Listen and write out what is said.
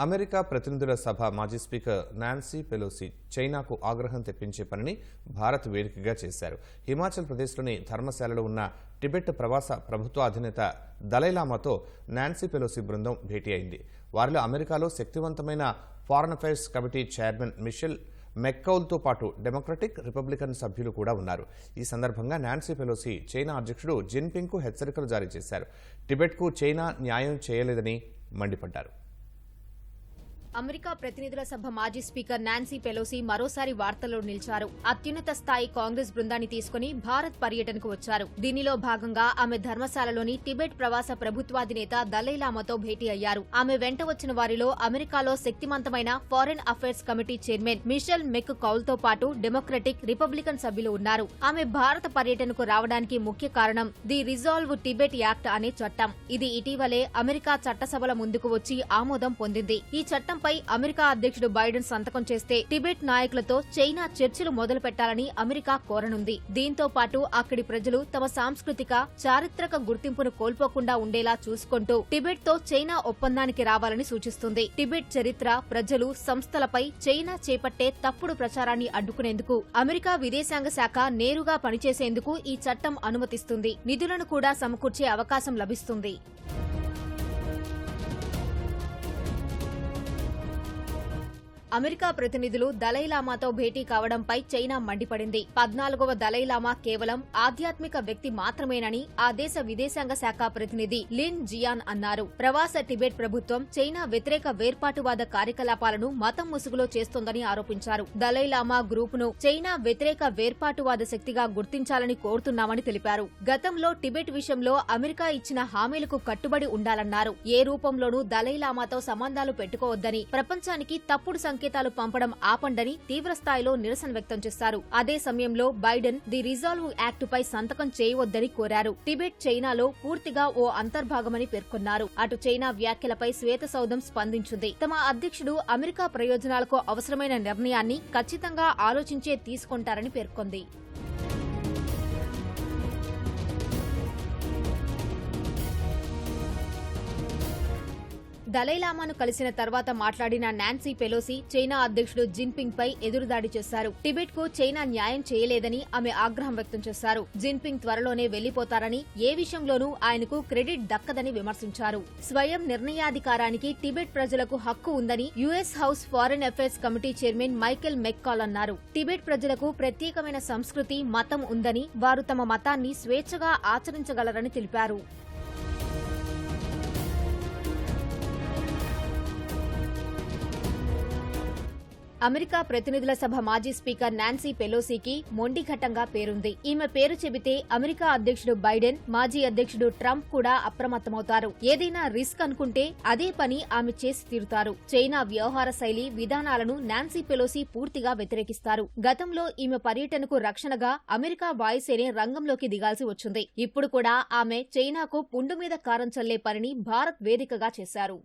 America ప్రతినిధుల సభ మాజీ speaker Nancy Pelosi చైనాకు ఆగ్రహం తెప్పించే పనిని భారత్ వేదికగా చేశారు. హిమాచల్ ప్రదేశ్లోని ధర్మశాలలో ఉన్న టిబెట్ ప్రవాస ప్రభుత్వ అధినేత దలైలామాతో నాన్సీ పెలోసి బృందం భేటీ అయింది. వారిలో అమెరికాలో శక్తివంతమైన foreign affairs committee chairman Michael మెక్కౌల్తో పాటు డెమోక్రటిక్ రిపబ్లికన్ సభ్యులు కూడా ఉన్నారు. ఈ సందర్భంగా నాన్సీ పెలోసి చైనా అధ్యక్షుడు జిన్పింగ్కు హెచ్చరికలు జారీ చేశారు. టిబెట్కు చైనా న్యాయం చేయలేదని మండిపడ్డారు. అమెరికా ప్రతినిధుల సభ మాజీ స్పీకర్ నాన్సీ పెలోసి మరోసారి వార్తల్లో నిలిచారు. అత్యున్నత స్థాయి కాంగ్రెస్ బృందాన్ని తీసుకుని భారత్ పర్యటనకు వచ్చారు. దీనిలో భాగంగా ఆమె ధర్మశాలలోని టిబెట్ ప్రవాస ప్రభుత్వాధినేత దలైలామాతో భేటీ అయ్యారు. ఆమె వెంట వచ్చిన వారిలో అమెరికాలో శక్తివంతమైన foreign affairs committee chairman Michael మెక్ కౌల్తో పాటు డెమోక్రటిక్ రిపబ్లికన్ సభ్యులు ఉన్నారు. ఆమె భారత పర్యటనకు రావడానికి ముఖ్య కారణం ది రిజాల్వ్ టిబెట్ యాక్ట్ అనే చట్టం. ఇది ఇటీవలే అమెరికా చట్టసభల ముందుకు వచ్చి ఆమోదం పొందింది. ఈ చట్టం ఒప్పందంపై అమెరికా అధ్యక్షుడు బైడెన్ సంతకం చేస్తే టిబెట్ నాయకులతో చైనా చర్చలు మొదలు పెట్టాలని అమెరికా కోరనుంది. దీంతో పాటు అక్కడి ప్రజలు తమ సాంస్కృతిక చారిత్రక గుర్తింపును కోల్పోకుండా ఉండేలా చూసుకుంటూ టిబెట్తో చైనా ఒప్పందానికి రావాలని సూచిస్తుంది. టిబెట్ చరిత్ర ప్రజలు సంస్థలపై చైనా చేపట్టే తప్పుడు ప్రచారాన్ని అడ్డుకునేందుకు అమెరికా విదేశాంగ శాఖ నేరుగా పనిచేసేందుకు ఈ చట్టం అనుమతిస్తుంది. నిధులను కూడా సమకూర్చే అవకాశం లభిస్తుంది. అమెరికా ప్రతినిధులు దలైలామాతో భేటీ కావడంపై చైనా మండిపడింది. పద్నాలుగవ దలైలామా కేవలం ఆధ్యాత్మిక వ్యక్తి మాత్రమేనని ఆ దేశ విదేశాంగ శాఖ ప్రతినిధి లిన్ జియాన్ అన్నారు. ప్రవాస టిబెట్ ప్రభుత్వం చైనా వ్యతిరేక వేర్పాటువాద కార్యకలాపాలను మతం ముసుగులో చేస్తోందని ఆరోపించారు. దలైలామా గ్రూపును చైనా వ్యతిరేక వేర్పాటువాద శక్తిగా గుర్తించాలని కోరుతున్నామని తెలిపారు. గతంలో టిబెట్ విషయంలో అమెరికా ఇచ్చిన హామీలకు కట్టుబడి ఉండాలన్నారు. ఏ రూపంలోనూ దలైలామాతో సంబంధాలు పెట్టుకోవద్దని ప్రపంచానికి తప్పుడు సంకేతాలు పంపడం ఆపండని తీవ్రస్థాయిలో నిరసన వ్యక్తం చేశారు. అదే సమయంలో బైడెన్ ది రిజాల్వ్ యాక్టుపై సంతకం చేయవద్దని కోరారు. టిబెట్ చైనాలో పూర్తిగా ఓ అంతర్భాగమని పేర్కొన్నారు. అటు చైనా వ్యాఖ్యలపై శ్వేత సౌధం స్పందించింది. తమ అధ్యక్షుడు అమెరికా ప్రయోజనాలకు అవసరమైన నిర్ణయాన్ని ఖచ్చితంగా ఆలోచించే తీసుకుంటారని పేర్కొంది. దలైలామాను కలిసిన తర్వాత మాట్లాడిన నాన్సీ పెలోసి చైనా అధ్యక్షుడు జిన్పింగ్ పై ఎదురుదాడి చేశారు. టిబెట్కు చైనా న్యాయం చేయలేదని ఆమె ఆగ్రహం వ్యక్తం చేశారు. జిన్పింగ్ త్వరలోనే వెళ్ళిపోతారని ఏ విషయంలోనూ ఆయనకు క్రెడిట్ దక్కదని విమర్శించారు. స్వయం నిర్ణయాధికారానికి టిబెట్ ప్రజలకు హక్కు ఉందని US house foreign affairs committee chairman Michael McCaul అన్నారు. టిబెట్ ప్రజలకు ప్రత్యేకమైన సంస్కృతి మతం ఉందని వారు తమ మతాన్ని స్వేచ్ఛగా ఆచరించగలరని తెలిపారు. అమెరికా ప్రతినిధుల సభ మాజీ స్పీకర్ నాన్సీ పెలోసీకి మొండిఘట్టంగా పేరుంది. ఈమె పేరు చెబితే అమెరికా అధ్యక్షుడు బైడెన్ మాజీ అధ్యక్షుడు ట్రంప్ కూడా అప్రమత్తమవుతారు. ఏదైనా రిస్క్ అనుకుంటే అదే పని ఆమె చేసి తీరుతారు. చైనా వ్యవహార శైలి విధానాలను నాన్సీ పెలోసీ పూర్తిగా వ్యతిరేకిస్తారు. గతంలో ఈమె పర్యటనకు రక్షణగా అమెరికా వాయుసేనే రంగంలోకి దిగాల్సి వచ్చింది. ఇప్పుడు కూడా ఆమె చైనాకు పుండు మీద కారం చల్లే పనిని భారత్ వేదికగా చేశారు.